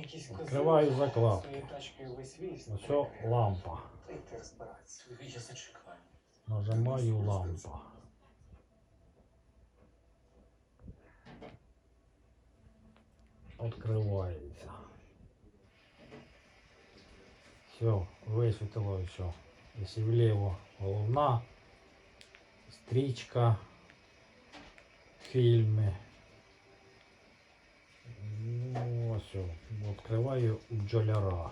якісь Відкриваю козли закладки. своєю тачкою весь віз. Ось лампа. Та й ти розбиратися. Я зачекаю. Нажимаю лампа. Откривається. Все, висвітило все. Якщо вліво головна, стрічка, фільми. Ну, ось. все. Відкриваю бджоляра.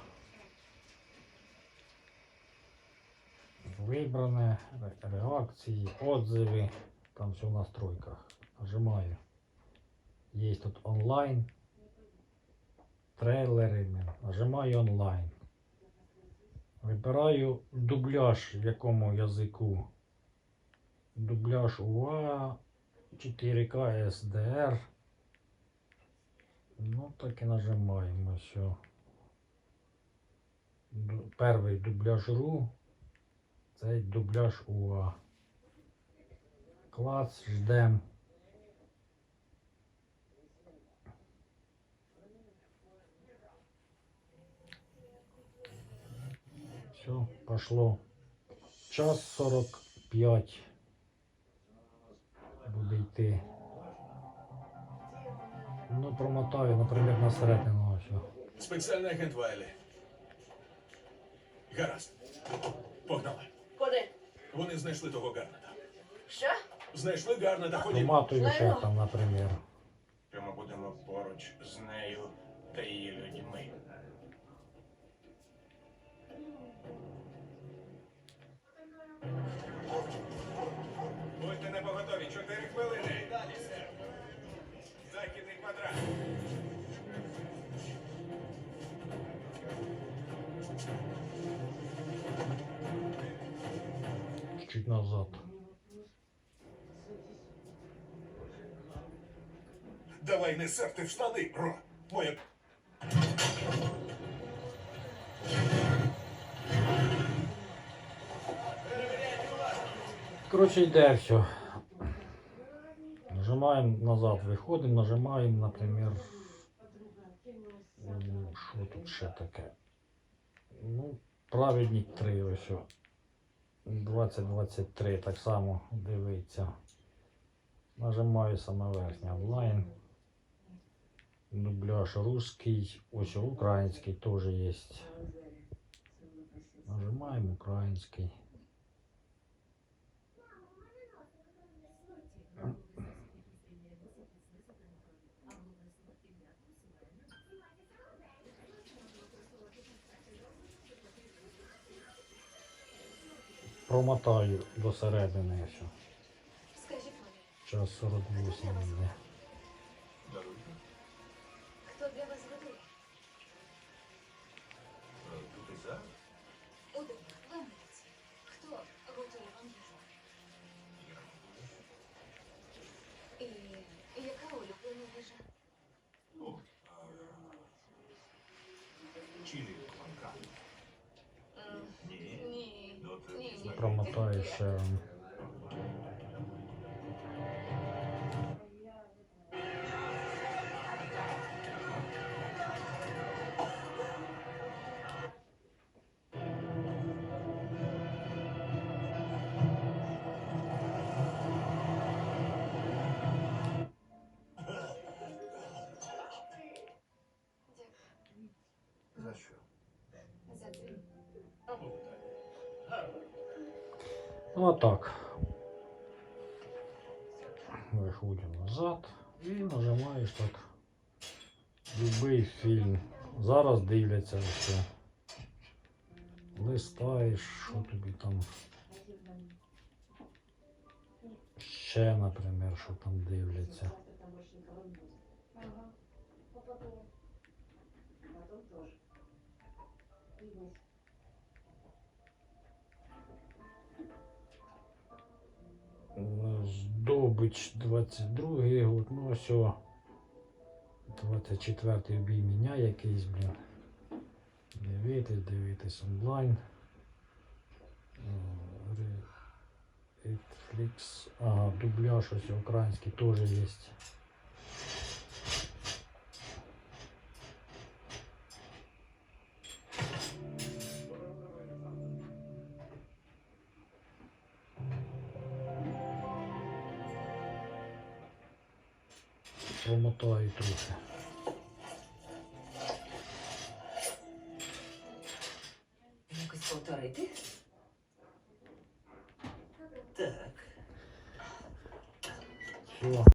Вибране, ре- реакції, отзиви, там все в настройках. Нажимаю. Є тут онлайн. Трейлери. Нажимаю онлайн. Вибираю дубляж, якому язику. Дубляж УА 4К SDR. Ну так і нажимаємо все. Перший дубляж РУ. Цей дубляж УА. Клас, ждем. Все, пошло. Час 45 буде йти. Ну, промотаю, наприклад, на середину. Спеціальний агент Вайлі. Гаразд. Погнали. Куди? Вони знайшли того Гарнета. Що? Знайшли Гарнета, ходімо. Проматую ще там, наприклад. Що ми будемо поруч з нею та її людьми. Чуть назад. Давай не серти в штани, Ро. Моя Коротше, йде все. Нажимаємо назад, виходимо, нажимаємо, наприклад. Що тут ще таке? Ну, праведник 3 ось. О. 2023 так само дивиться. Нажимаю саме верхня онлайн. Дубляж русский, ось український теж є. Нажимаємо український. Промотаю до середини ще. Час 48 йде. Ти Ну а так. Виходимо назад і нажимаєш так. Любий фільм. Зараз дивляться все. Листаєш, що тобі там. Ще, наприклад, що там дивляться. Е, Здобич 22 год, ну ось о, 24 бій міня якийсь, блін. Дивитись, дивитись онлайн. Netflix. Ага, дубляж ось український теж є. Промотаю трохи. Якось повторити? Так. Все.